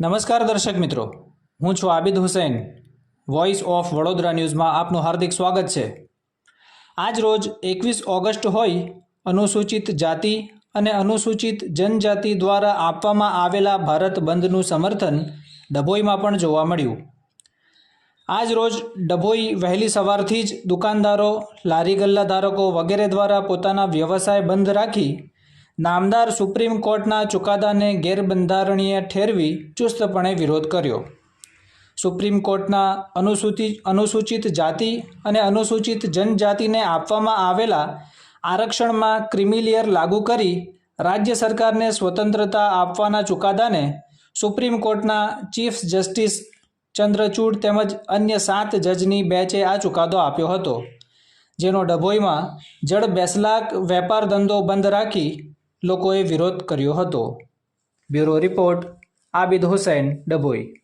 નમસ્કાર દર્શક મિત્રો, હું છું આબિદ હુસૈન વોઇસ ઓફ વડોદરા ન્યૂઝમાં આપનું હાર્દિક સ્વાગત છે. આજ રોજ એકવીસ ઓગસ્ટ હોય, અનુસૂચિત જાતિ અને અનુસૂચિત જનજાતિ દ્વારા આપવામાં આવેલા ભારત બંધનું સમર્થન ડભોઈમાં પણ જોવા મળ્યું. આજ રોજ ડભોઈ વહેલી સવારથી જ દુકાનદારો, લારી ગલ્લા ધારકો વગેરે દ્વારા પોતાના વ્યવસાય બંધ રાખી નામદાર સુપ્રીમ કોર્ટના ચુકાદાને ગેરબંધારણીય ઠેરવી ચુસ્તપણે વિરોધ કર્યો. સુપ્રીમ કોર્ટના અનુસૂચિત અનુસૂચિત જાતિ અને અનુસૂચિત જનજાતિને આપવામાં આવેલા આરક્ષણમાં ક્રિમિલિયર લાગુ કરી રાજ્ય સરકારને સ્વતંત્રતા આપવાના ચુકાદાને સુપ્રીમ કોર્ટના ચીફ જસ્ટિસ ચંદ્રચૂડ તેમજ અન્ય સાત જજની બેચે આ ચુકાદો આપ્યો હતો, જેનો ડભોઈમાં જળ બેસલાક વેપાર ધંધો બંધ રાખી લોકોએ વિરોધ કર્યો હતો. Bureau report Abid Hussain Dabhoi.